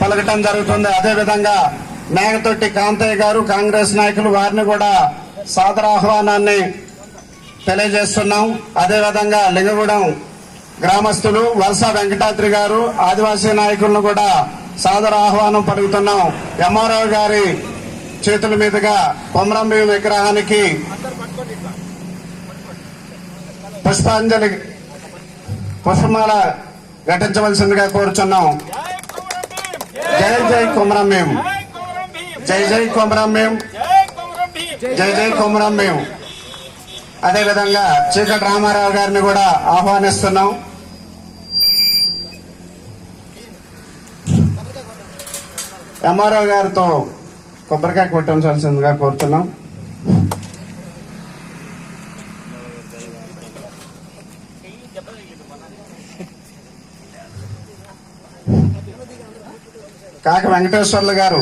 పలకటం జరుగుతుంది. అదేవిధంగా మేకతోటి కాంతయ్య గారు కాంగ్రెస్ నాయకులు వారిని కూడా సాదర ఆహ్వానాన్ని తెలియజేస్తున్నాం. అదేవిధంగా లింగగూడెం గ్రామస్తులు వలస వెంకటాద్రి గారు ఆదివాసీ నాయకులను కూడా సాదర ఆహ్వానం పలుకుతున్నాం. ఎంఆర్ఓ గారి చేతుల మీదుగా కొమరంబి విగ్రహానికి పుష్పాంజలి పుష్పమాల ఘటించవలసిందిగా కోరుచున్నాం. జై జై కుమరం మేము. జై జై కుమరం మేము. జై జై కొమరం మేము. అదేవిధంగా చీకటి రామారావు గారిని కూడా ఆహ్వానిస్తున్నాం. ఎంఆర్ఓ గారితో కొబ్బరికాయ కొట్టించాల్సిందిగా కోరుతున్నాం. కాక వెంకటేశ్వర్లు గారు.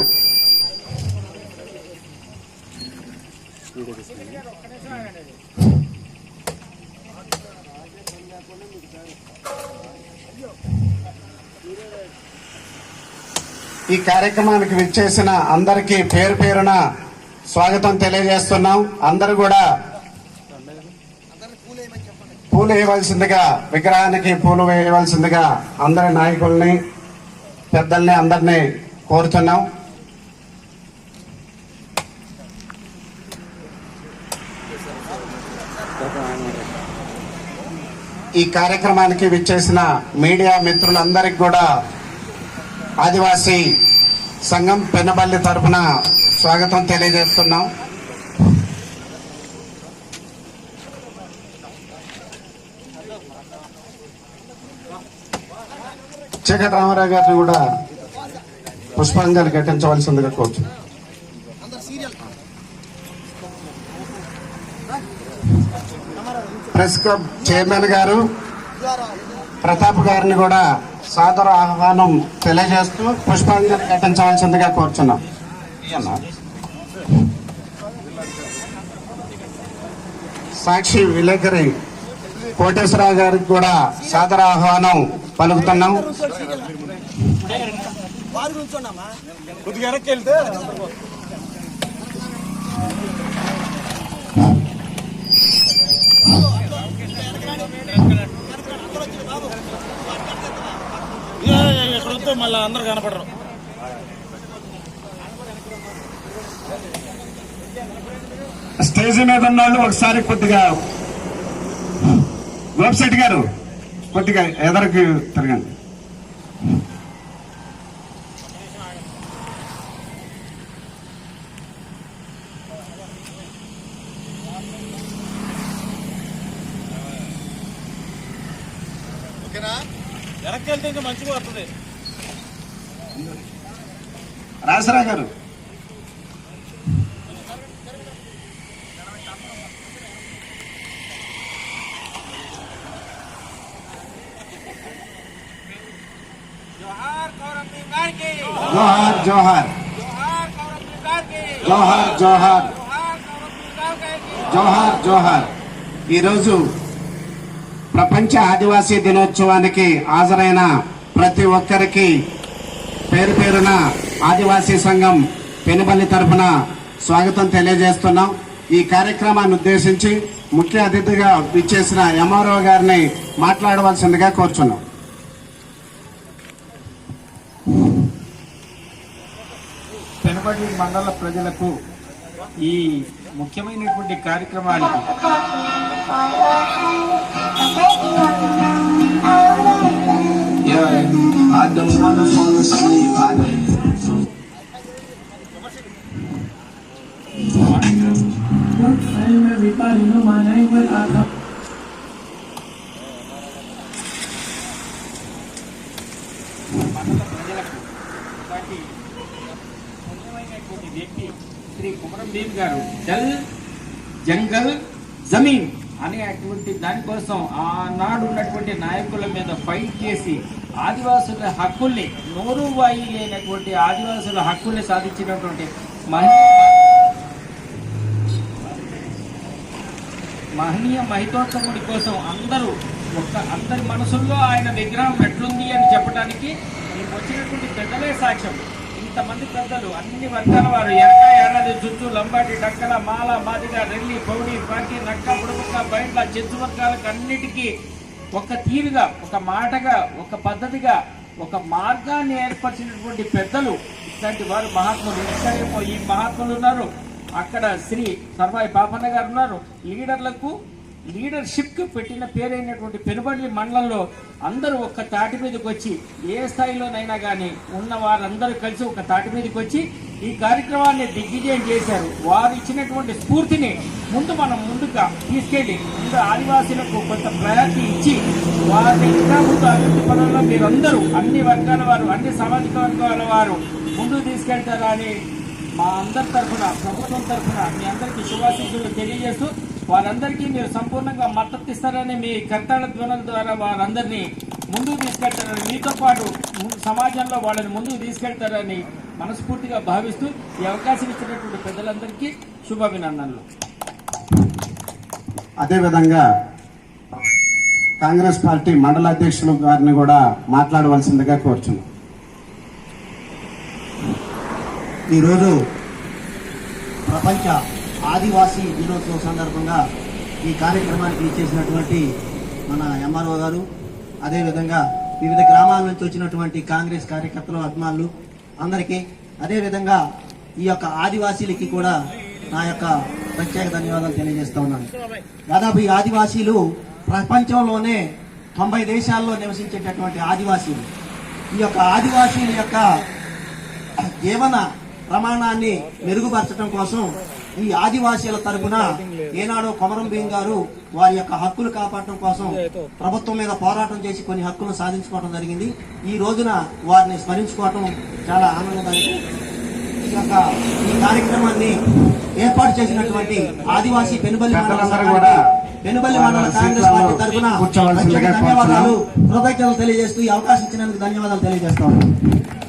ఈ కార్యక్రమానికి విచ్చేసిన అందరికీ పేరు పేరున స్వాగతం తెలియజేస్తున్నాం. అందరూ కూడా పూలు వేయవలసిందిగా విగ్రహానికి పూలు వేయవలసిందిగా అందరి నాయకుల్ని పెద్దల్ని అందరినీ కోరుతున్నాం. ఈ కార్యక్రమానికి విచ్చేసిన మీడియా మిత్రులందరికీ కూడా ఆదివాసీ సంఘం పెన్నబల్లి తరఫున స్వాగతం తెలియజేస్తున్నాం. చీకటి రామారావు గారిని కూడా పుష్పాంజలి ఘటించవలసిందిగా కోరుచు. ప్రెస్ క్లబ్ చైర్మన్ గారు ప్రతాప్ గారిని కూడా సాదర ఆహ్వానం తెలియజేస్తూ పుష్పాంజలి ఘటించవలసిందిగా కోరుచున్నాం. సాక్షి విలేకరి కోటేశ్వరరావు గారికి కూడా సాదర ఆహ్వానం పలుకుతున్నాం. కొద్దిగా వెళ్తే మళ్ళీ అందరు కనపడరు స్టేజ్ మీద ఉన్న వాళ్ళు ఒకసారి కొద్దిగా వెబ్సైట్ గారు. కొద్దిగా ఎదరికి తిరగండి. వెనక్కి వెళ్తే ఇంకా మంచిగా వస్తుంది. రాసరా గారు జోహార్ జోహార్ జోహార్ జోహార్ జోహార్ జోహార్ ఈరోజు ప్రపంచ ఆదివాసీ దినోత్సవానికి హాజరైన ప్రతి ఒక్కరికి పేరు పేరున ఆదివాసీ సంఘం పెనుబల్లి తరఫున స్వాగతం తెలియజేస్తున్నాం. ఈ కార్యక్రమాన్ని ఉద్దేశించి ముఖ్య అతిథిగా విచ్చేసిన ఎంఆర్ఓ గారిని మాట్లాడవలసిందిగా కోరుచున్నాం పెనుబడి మండల ప్రజలకు ఈ ముఖ్యమైనటువంటి కార్యక్రమానికి Yeah, I don't పుణ్యమైనటువంటి Shri Komaram Bhim గారు. జల్ జంగల్ జమీన్ అనేటువంటి దానికోసం ఆనాడు ఉన్నటువంటి నాయకుల మీద ఫైట్ చేసి ఆదివాసుల హక్కుల్ని నోరు వాయి లేనటువంటి ఆదివాసుల హక్కుల్ని సాధించినటువంటి మహనీయ మహనీయ కోసం అందరూ ఒక్క అందరి మనసుల్లో ఆయన విగ్రహం ఎట్లుంది అని చెప్పడానికి ఈ వచ్చినటువంటి పెద్దలే సాక్ష్యం. ఇంతమంది పెద్దలు అన్ని వర్గాల వారు ఎరక ఏడాది జుట్టు లంబాటి డక్కల మాల మాదిగ రెల్లి పౌడి పాకి నక్క పుడపక్క బయట చెంచు వర్గాలకు అన్నిటికీ ఒక తీరుగా ఒక మాటగా ఒక పద్ధతిగా ఒక మార్గాన్ని ఏర్పరిచినటువంటి పెద్దలు ఇట్లాంటి వారు మహాత్ములు. ఇక్కడేమో ఈ మహాత్ములు ఉన్నారు. అక్కడ శ్రీ సర్వాయి పాపన్న గారు ఉన్నారు. లీడర్లకు లీడర్షిప్కి పెట్టిన పేరైనటువంటి పెనుబడి మండలంలో అందరూ ఒక్క తాటి మీదకి వచ్చి ఏ స్థాయిలోనైనా కానీ ఉన్న వారందరూ కలిసి ఒక తాటి మీదకి వచ్చి ఈ కార్యక్రమాన్ని దిగ్విజయం చేశారు. వారు ఇచ్చినటువంటి స్ఫూర్తిని ముందు మనం ముందుగా తీసుకెళ్ళి ముందు ఆదివాసీలకు కొంత ప్రయారిటీ ఇచ్చి వారిని ఇంకా ముందు అభివృద్ధి పనుల్లో మీరందరూ అన్ని వర్గాల వారు అన్ని సామాజిక వర్గాల వారు ముందుకు తీసుకెళ్తారని మా అందరి తరఫున ప్రభుత్వం తరఫున మీ అందరికీ శుభాశీస్సులు తెలియజేస్తూ వారందరికీ మీరు సంపూర్ణంగా మద్దతు ఇస్తారని మీ కర్తాళ ధ్వనుల ద్వారా వారందరినీ ముందుకు తీసుకెళ్తారని మీతో పాటు సమాజంలో వాళ్ళని ముందుకు తీసుకెళ్తారని మనస్ఫూర్తిగా భావిస్తూ ఈ అవకాశం ఇచ్చినటువంటి పెద్దలందరికీ శుభాభినందనలు. అదేవిధంగా కాంగ్రెస్ పార్టీ మండల అధ్యక్షులు గారిని కూడా మాట్లాడవలసిందిగా కోరుచున్నాం. ఈరోజు ప్రపంచ ఆదివాసీ దినోత్సవం సందర్భంగా ఈ కార్యక్రమానికి ఇచ్చేసినటువంటి మన ఎంఆర్ఓ గారు అదేవిధంగా వివిధ గ్రామాల నుంచి వచ్చినటువంటి కాంగ్రెస్ కార్యకర్తలు అభిమానులు అందరికీ అదేవిధంగా ఈ యొక్క ఆదివాసీలకి కూడా నా యొక్క ప్రత్యేక ధన్యవాదాలు తెలియజేస్తా ఉన్నాను. దాదాపు ఈ ఆదివాసీలు ప్రపంచంలోనే తొంభై దేశాల్లో నివసించేటటువంటి ఆదివాసీలు. ఈ యొక్క ఆదివాసీల యొక్క జీవన ప్రమాణాన్ని మెరుగుపరచడం కోసం ఈ ఆదివాసీల తరపున ఏనాడో కొమరం భీం గారు వారి యొక్క హక్కులు కాపాడటం కోసం ప్రభుత్వం మీద పోరాటం చేసి కొన్ని హక్కులను సాధించుకోవడం జరిగింది. ఈ రోజున వారిని స్మరించుకోవటం చాలా ఆనందదాయకం. ఈ యొక్క ఈ కార్యక్రమాన్ని ఏర్పాటు చేసినటువంటి ఆదివాసీ సంఘానికి, పెనుబల్లి మండల కాంగ్రెస్ పార్టీ తరఫున ధన్యవాదాలు కృతజ్ఞతలు తెలియజేస్తూ ఈ అవకాశం ఇచ్చినందుకు ధన్యవాదాలు తెలియజేస్తా. ఉన్నాను